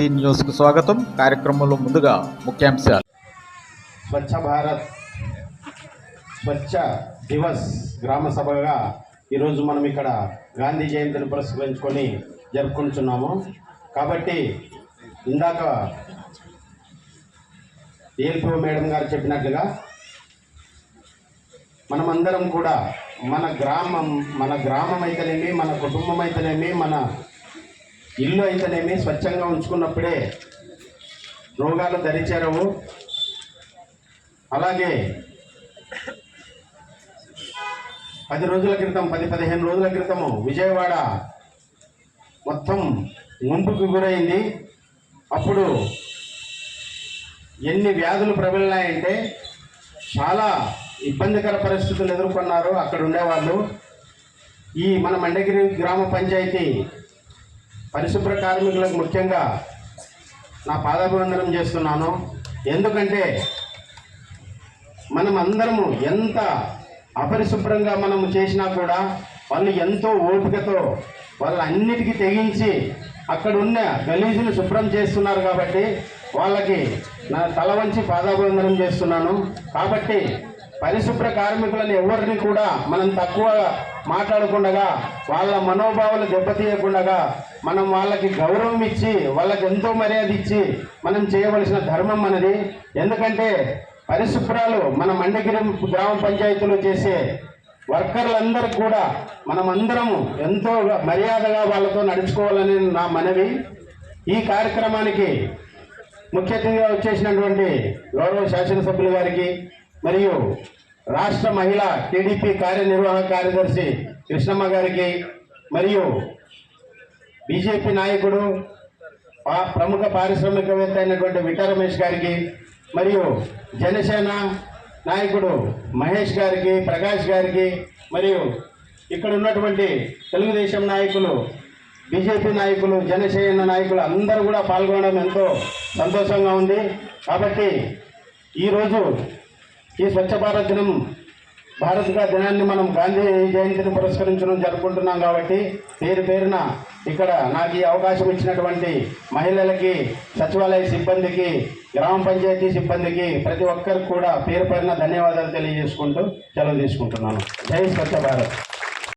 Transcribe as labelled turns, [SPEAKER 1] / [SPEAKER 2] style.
[SPEAKER 1] G న్యూస్కు స్వాగతం. కార్యక్రమంలో ముందుగా ముఖ్యాంశాలు.
[SPEAKER 2] స్వచ్ఛ భారత్ స్వచ్ఛ దివస్ గ్రామ సభగా ఈరోజు మనం ఇక్కడ గాంధీ జయంతిని పురస్కరించుకొని జరుపుకుంటున్నాము. కాబట్టి ఇందాక ఏల్పో మేడం గారు చెప్పినట్లుగా మనమందరం కూడా మన గ్రామం మన గ్రామం అయితేనేమి మన కుటుంబం అయితేనేమి మన ఇల్లు అయితేనేమి స్వచ్ఛంగా ఉంచుకున్నప్పుడే రోగాలు దరిచేరవు. అలాగే పది రోజుల క్రితం పది పదిహేను రోజుల క్రితము విజయవాడ మొత్తం ముంపుకు గురైంది. అప్పుడు ఎన్ని వ్యాధులు ప్రబలినాయంటే చాలా ఇబ్బందికర పరిస్థితులు ఎదుర్కొన్నారు అక్కడ ఉండేవాళ్ళు. ఈ మన మండగిరి గ్రామ పంచాయతీ పరిశుభ్ర కార్మికులకు ముఖ్యంగా నా పాదాభివందనం చేస్తున్నాను. ఎందుకంటే మనం అందరము ఎంత అపరిశుభ్రంగా మనము చేసినా కూడా వాళ్ళు ఎంతో ఓపికతో వాళ్ళు అన్నిటికీ తెగించి అక్కడ ఉన్న గలీజును శుభ్రం చేస్తున్నారు కాబట్టి వాళ్ళకి నా తల వంచి పాదాభివందనం చేస్తున్నాను. కాబట్టి పరిశుభ్ర కార్మికులను ఎవరిని కూడా మనం తక్కువ మాట్లాడకుండా వాళ్ళ మనోభావాలు దెబ్బతీయకుండా మనం వాళ్ళకి గౌరవం ఇచ్చి వాళ్ళకి ఎంతో మర్యాద ఇచ్చి మనం చేయవలసిన ధర్మం మనది. ఎందుకంటే పరిశుభ్రాలు మన మండగిరి గ్రామ పంచాయతీలో చేసే వర్కర్లందరూ కూడా మనమందరము ఎంతో మర్యాదగా వాళ్ళతో నడుచుకోవాలని నా మనవి. ఈ కార్యక్రమానికి ముఖ్య అతిథిగా వచ్చేసినటువంటి గౌరవ శాసనసభ్యులు గారికి మరియు రాష్ట్ర మహిళా టీడీపీ కార్యనిర్వాహక కార్యదర్శి కృష్ణమ్మ గారికి మరియు బీజేపీ నాయకుడు పా- ప్రముఖ పారిశ్రామికవేత్త అయినటువంటి విట రమేష్ గారికి మరియు జనసేన నాయకుడు మహేష్ గారికి ప్రకాష్ గారికి మరియు ఇక్కడ ఉన్నటువంటి తెలుగుదేశం నాయకులు బీజేపీ నాయకులు జనసేన నాయకులు అందరూ కూడా పాల్గొనడం ఎంతో సంతోషంగా ఉంది. కాబట్టి ఈరోజు ఈ స్వచ్ఛ భారత్ దినం భారత్గా దినాన్ని మనం గాంధీ జయంతిని పురస్కరించడం జరుపుకుంటున్నాం కాబట్టి పేరు పేరున ఇక్కడ నాకు ఈ అవకాశం ఇచ్చినటువంటి మహిళలకి సచివాలయ సిబ్బందికి గ్రామ పంచాయతీ సిబ్బందికి ప్రతి ఒక్కరికి కూడా పేరు పేరున ధన్యవాదాలు తెలియజేసుకుంటూ సెలవు తీసుకుంటున్నాను. జై స్వచ్ఛ భారత్.